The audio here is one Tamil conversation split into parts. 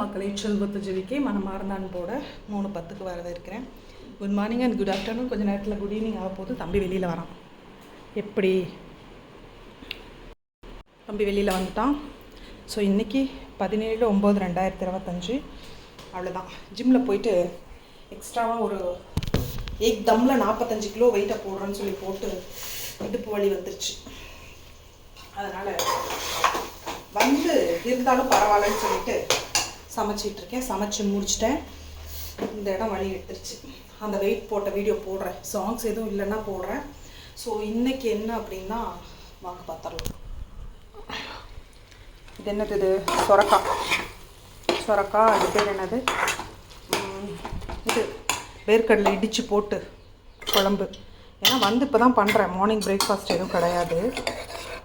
மக்களை செல்வத்து ஜெவிக்கு மனமார்ந்த அன்போட மூணு பத்துக்கு வரவேற்கிறேன். Good morning and good afternoon கொஞ்சம் நேரத்தில் குட் ஈவினிங் ஆக போது தம்பி வெளியில் வரான். எப்படி? தம்பி வெளியில் வந்துட்டான். ஸோ இன்றைக்கி பதினேழு ஒம்பது ரெண்டாயிரத்தி இருபத்தஞ்சி. அவ்வளோதான் ஜிம்மில் போயிட்டு எக்ஸ்ட்ராவாக ஒரு எக் தம்மில் நாற்பத்தஞ்சு கிலோ வெயிட்டை போடுறேன்னு சொல்லி போட்டு இடுப்பு வலி வந்துருச்சு. அதனால் வந்து இருந்தாலும் பரவாயில்லன்னு சொல்லிட்டு சமைச்சிட்டு இருக்கேன் சமைச்சு முடிச்சிட்டேன். இந்த இடம் வழி எடுத்துருச்சு. அந்த வெயிட் போட்ட வீடியோ போடுறேன். சாங்ஸ் எதுவும் இல்லைன்னா போடுறேன். ஸோ இன்றைக்கி என்ன அப்படின்னா வாங்க பார்த்துடலாம். இது என்னது இது? சொரக்காய் சொரக்காய் அது பேர் என்னது? இது வேர்க்கடலை இடித்து போட்டு குழம்பு. ஏன்னா வந்து இப்போ தான் பண்ணுறேன் மார்னிங் பிரேக்ஃபாஸ்ட் எதுவும் கிடையாது.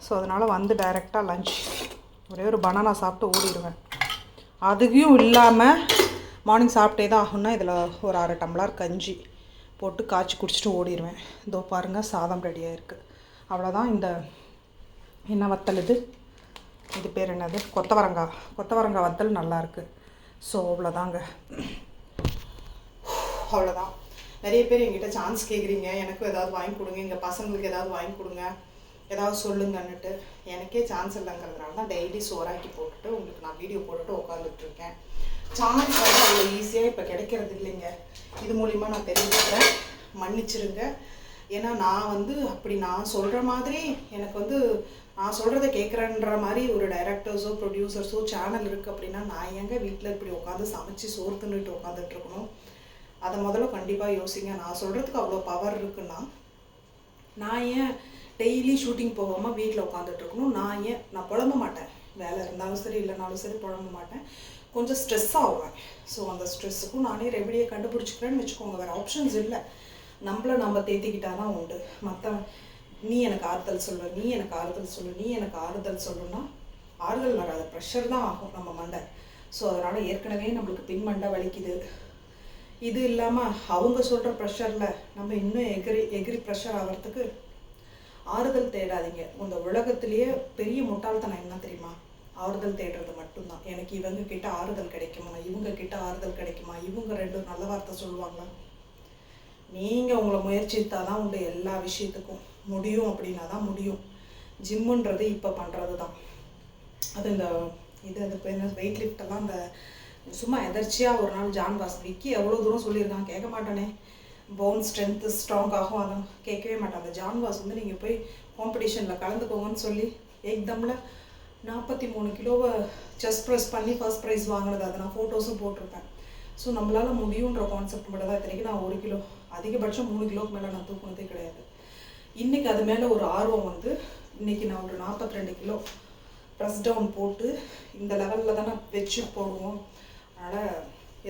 ஸோ அதனால் வந்து டைரெக்டாக லஞ்ச் ஒரே ஒரு பனானா சாப்பிட்டு ஓடிடுவேன் அதுவும் இல்லாமல் மார்னிங் சாப்பிட்டே தான் ஆகும்னா இதில் ஒரு அரை டம்ளர் கஞ்சி போட்டு காய்ச்சி குடிச்சிட்டு ஓடிடுவேன் இதோ பாருங்கள் சாதம் ரெடியாக இருக்குது அவ்வளோதான் இந்த என்ன வத்தல் இது? இது பேர் என்னது? கொத்தவரங்காய் கொத்தவரங்காய் வத்தல் நல்லாயிருக்கு ஸோ அவ்வளோதாங்க அவ்வளோதான் நிறைய பேர் எங்கிட்ட சான்ஸ் கேட்குறீங்க எனக்கும் ஏதாவது வாங்கி கொடுங்க. எங்கள் பசங்களுக்கு ஏதாவது வாங்கி கொடுங்க. ஏதாவது சொல்லுங்கன்னுட்டு எனக்கே சான்ஸ் இல்லைங்கிறதுனால தான் டெய்லி சோறாக்கி போட்டுட்டு உங்களுக்கு நான் வீடியோ போட்டுட்டு உட்காந்துட்ருக்கேன் சான்ஸ் வந்து அவ்வளோ ஈஸியாக இப்போ கிடைக்கிறது இல்லைங்க. இது மூலிமா நான் தெரிஞ்சுக்கிறேன். மன்னிச்சிருங்க. ஏன்னா நான் வந்து அப்படி நான் சொல்கிற மாதிரி எனக்கு வந்து நான் சொல்கிறத கேட்குறேன்ற மாதிரி ஒரு டைரக்டர்ஸோ ப்ரொடியூசர்ஸோ சேனல் இருக்குது அப்படின்னா நான் எங்கே வீட்டில் இப்படி உட்காந்து சமைச்சு சோறு தின்னுட்டு உட்காந்துட்ருக்கணும் அதை முதல்ல கண்டிப்பாக யோசிங்க. நான் சொல்கிறதுக்கு அவ்வளோ பவர் இருக்குன்னா நான் ஏன் டெய்லி ஷூட்டிங் போகாமல் வீட்டில் உட்காந்துட்டு இருக்கணும் நான் ஏன் நான் புழம்ப மாட்டேன். வேலை இருந்தாலும் சரி இல்லைனாலும் சரி புழம்ப மாட்டேன். கொஞ்சம் ஸ்ட்ரெஸ் ஆகுவேன் ஸோ அந்த ஸ்ட்ரெஸ்ஸுக்கும் நானே ரெமடியை கண்டுபிடிச்சிக்கிறேன்னு வச்சுக்கோங்க. வேறு ஆப்ஷன்ஸ் இல்லை. நம்மள நம்ம தேத்திக்கிட்டா தான் உண்டு. மற்ற நீ எனக்கு ஆறுதல் சொல்லு நீ எனக்கு ஆறுதல் சொல்லு நீ எனக்கு ஆறுதல் சொல்லுன்னா ஆறுதல் வராது. ப்ரெஷர் தான் ஆகும் நம்ம மண்டை. ஸோ அதனால் ஏற்கனவே நம்மளுக்கு பின் மண்டை வலிக்குது. இது இல்லாமல் அவங்க சொல்கிற ப்ரெஷரில் நம்ம இன்னும் எகிரி எகிரி ப்ரெஷர் ஆகிறதுக்கு ஆறுதல் தேடாதீங்க. இந்த உலகத்திலேயே பெரிய முட்டாள்தனம் என்ன தெரியுமா? ஆறுதல் தேடுறது மட்டும்தான். எனக்கு இவங்க கிட்ட ஆறுதல் கிடைக்குமா? இவங்க கிட்ட ஆறுதல் கிடைக்குமா? இவங்க ரெண்டும் நல்ல வார்த்தை சொல்லுவாங்களா? நீங்கள் உங்களை முயற்சித்தா தான் உண்டு எல்லா விஷயத்துக்கும். முடியும் அப்படின்னா தான் முடியும். ஜிம்முன்றது இப்போ பண்ணுறது தான் அது இந்த இது அது என்ன? வெயிட் லிஃப்டெல்லாம் அந்த சும்மா எதர்ச்சியாக ஒரு நாள் ஜான் பாஸ் விக்கி எவ்வளோ தூரம் சொல்லியிருக்கான்? கேட்க மாட்டேனே. போன் ஸ்ட்ரென்த்து ஸ்ட்ராங் ஆகும் அதான் கேட்கவே மாட்டேன் அந்த ஜான்வாஸ் வந்து நீங்கள் போய் காம்படிஷனில் கலந்துக்கோங்கன்னு சொல்லி ஏக்தமில் நாற்பத்தி மூணு கிலோவை செஸ்ட் ப்ரெஸ் பண்ணி ஃபர்ஸ்ட் ப்ரைஸ் வாங்கினது. அதை நான் ஃபோட்டோஸும் போட்டிருப்பேன். ஸோ நம்மளால் முடியுன்ற கான்செப்ட் மட்டும் தான் இத்தனைக்கு நான் ஒரு கிலோ அதிகபட்சம் மூணு கிலோக்கு மேலே நான் தூக்குனதே கிடையாது. இன்றைக்கி அது மேலே ஒரு ஆர்வம் வந்து இன்றைக்கி நான் ஒரு நாற்பத்தி ரெண்டு கிலோ ப்ரெஸ் டவுன் போட்டு இந்த லெவலில் தானே வச்சு போடுவோம். அதனால்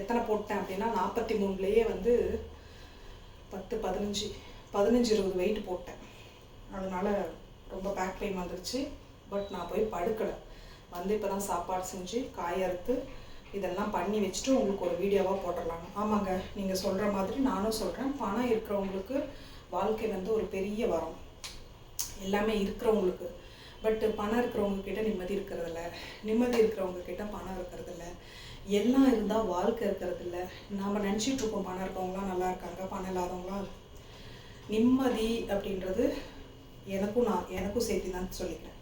எத்தனை போட்டேன் அப்படின்னா நாற்பத்தி மூணுலேயே வந்து பத்து பதினஞ்சு பதினஞ்சு இருபது வெயிட் போட்டேன். அதனால் ரொம்ப பேக் பெயின் வந்துருச்சு. பட் நான் போய் படுக்கலை. வந்து இப்போ தான் சாப்பாடு செஞ்சு காய அறுத்து இதெல்லாம் பண்ணி வச்சுட்டு உங்களுக்கு ஒரு வீடியோவாக போட்டுடலாங்க. ஆமாங்க நீங்கள் சொல்கிற மாதிரி நானும் சொல்கிறேன் பணம் இருக்கிறவங்களுக்கு வாழ்க்கை வந்து ஒரு பெரிய வரம். எல்லாமே இருக்கிறவங்களுக்கு. பட் பணம் இருக்கிறவங்க கிட்ட நிம்மதி இருக்கிறதில்ல. நிம்மதி இருக்கிறவங்க கிட்ட பணம் இருக்கிறதில்ல. எல்லாம் இருந்தால் வாழ்க்கை இருக்கிறதில்ல. நாம் நினச்சிட்டு இருக்கோம் பணம் இருக்கவங்களாம் நல்லா இருக்காங்க பணம் இல்லாதவங்களாம் நிம்மதி அப்படின்றது எனக்கும் நான் எனக்கும் சேர்த்து தான் சொல்லிக்கிறேன்.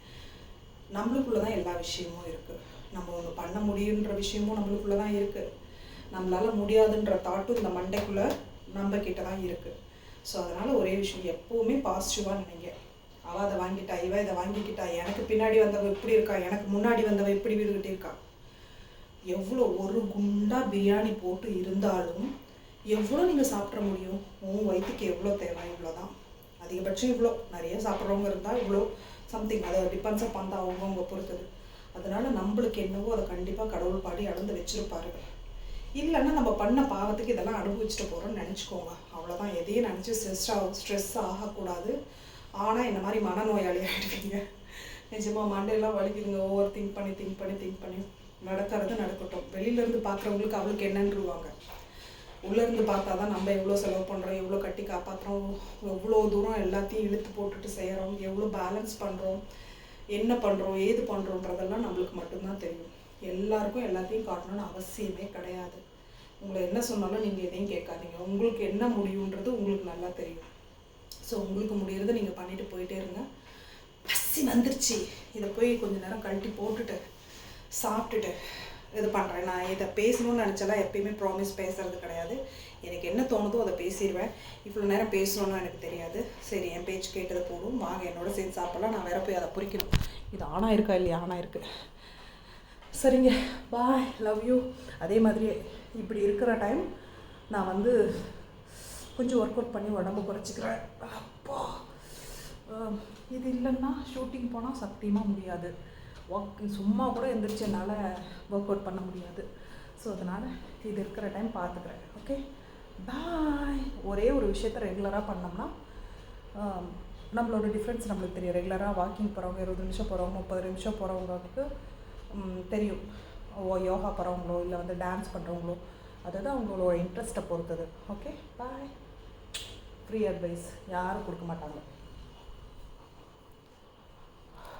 நம்மளுக்குள்ள தான் எல்லா விஷயமும் இருக்குது நம்ம ஒன்று பண்ண முடியுன்ற விஷயமும் நம்மளுக்குள்ள தான் இருக்குது நம்மளால் முடியாதுன்ற தாட்டும் இந்த மண்டைக்குள்ளே நம்ம கிட்ட தான் இருக்குது ஸோ அதனால் ஒரே விஷயம் எப்போவுமே பாசிட்டிவாக நினைங்க. அவள் அதை வாங்கிட்டா இவ இதை வாங்கிக்கிட்டா எனக்கு பின்னாடி வந்தவ இப்படி இருக்கா எனக்கு முன்னாடி வந்தவ இப்படி வீடுகிட்டே இருக்கா? எவ்வளோ ஒரு குண்டா பிரியாணி போட்டு இருந்தாலும் எவ்வளோ நீங்கள் சாப்பிட முடியும்? உன் வயிற்றுக்கு எவ்வளோ தேவை? இவ்வளோ தான் அதிகபட்சம் இவ்வளோ. நிறைய சாப்பிட்றவங்க இருந்தால் இவ்வளோ சம்திங் அதை டிபெண்ட்ஸ் அப்பான் தான் அவங்கவுங்க பொறுத்தது. அதனால நம்மளுக்கு என்னவோ அதை கண்டிப்பாக கடவுள் பாடி அளந்து வச்சிருப்பாரு. இல்லைன்னா நம்ம பண்ண பாவத்துக்கு இதெல்லாம் அனுபவிச்சுட்டு போகிறோம்னு நினச்சிக்கோங்க. அவ்வளோதான் எதையும் நினச்சி ஸ்ட்ரெஸ் ஆக ஸ்ட்ரெஸ் ஆகக்கூடாது. ஆனால் இந்த மாதிரி மனநோயாளி ஆகிடுவீங்க நிஜமாக மண்டையெல்லாம் வலிக்குதுங்க. ஓவர் திங்க் பண்ணி திங்க் பண்ணி திங்க் பண்ணி. நடக்கிறது நடக்கட்டும். வெளியிலேருந்து பார்க்குறவங்களுக்கு அவளுக்கு என்னன்றுவாங்க. உள்ளேருந்து பார்த்தா தான் நம்ம எவ்வளோ செலவு பண்ணுறோம் எவ்வளோ கட்டி காப்பாற்றுறோம் எவ்வளோ தூரம் எல்லாத்தையும் இழுத்து போட்டுட்டு செய்கிறோம் எவ்வளோ பேலன்ஸ் பண்ணுறோம் என்ன பண்ணுறோம் ஏது பண்ணுறோன்றதெல்லாம் நம்மளுக்கு மட்டும்தான் தெரியும். எல்லாருக்கும் எல்லாத்தையும் காட்டணும்னு அவசியமே கிடையாது. உங்களை என்ன சொன்னாலும் நீங்கள் எதையும் கேட்காதீங்க. உங்களுக்கு என்ன முடியுன்றது உங்களுக்கு நல்லா தெரியும். ஸோ உங்களுக்கு முடியறதை நீங்கள் பண்ணிட்டு போயிட்டே இருங்க. பசி வந்துருச்சு. இதை போய் கொஞ்ச நேரம் கழட்டி போட்டுட்டு சாப்பிட்டுட்டு இது பண்ணுறேன் நான் இதை பேசணும்னு நினச்சாலாம் எப்பயுமே ப்ராமிஸ் பேசுறது கிடையாது. எனக்கு என்ன தோணுதோ அதை பேசிடுவேன். இவ்வளோ நேரம் பேசணும்னு எனக்கு தெரியாது. சரி என் பேச்சு கேட்டது போடும் வாங்க என்னோட சேர்ந்து சாப்பிடலாம். நான் வேற போய் அதை பொறிக்கணும். இது ஆணாக இருக்கா இல்லையா? ஆணாக இருக்கு. சரிங்க. பாய் லவ் யூ அதே மாதிரி இப்படி இருக்கிற டைம் நான் வந்து கொஞ்சம் ஒர்க் அவுட் பண்ணி உடம்பு குறைச்சிக்கிறேன். அப்பா. இது இல்லைன்னா ஷூட்டிங் போனால் சத்தியமாக முடியாது. ஒர்க் சும்மா கூட எந்திரிச்சு என்னால் ஒர்க் அவுட் பண்ண முடியாது. ஸோ அதனால் இது இருக்கிற டைம் பார்த்துக்கிறேன் ஓகே பாய் ஒரே ஒரு விஷயத்த ரெகுலராக பண்ணோம்னா நம்மளோட டிஃப்ரென்ஸ் நம்மளுக்கு தெரியும். ரெகுலராக வாக்கிங் போகிறவங்க இருபது நிமிஷம் போகிறவங்க முப்பது நிமிஷம் போகிறவங்களுக்கு தெரியும். ஓ யோகா போகிறவங்களோ இல்லை வந்து டான்ஸ் பண்ணுறவங்களோ அதுதான் அவங்களோட இன்ட்ரெஸ்ட்டை பொறுத்தது. ஓகே பாய் ஃப்ரீ அட்வைஸ் யாரும் கொடுக்க மாட்டாங்க.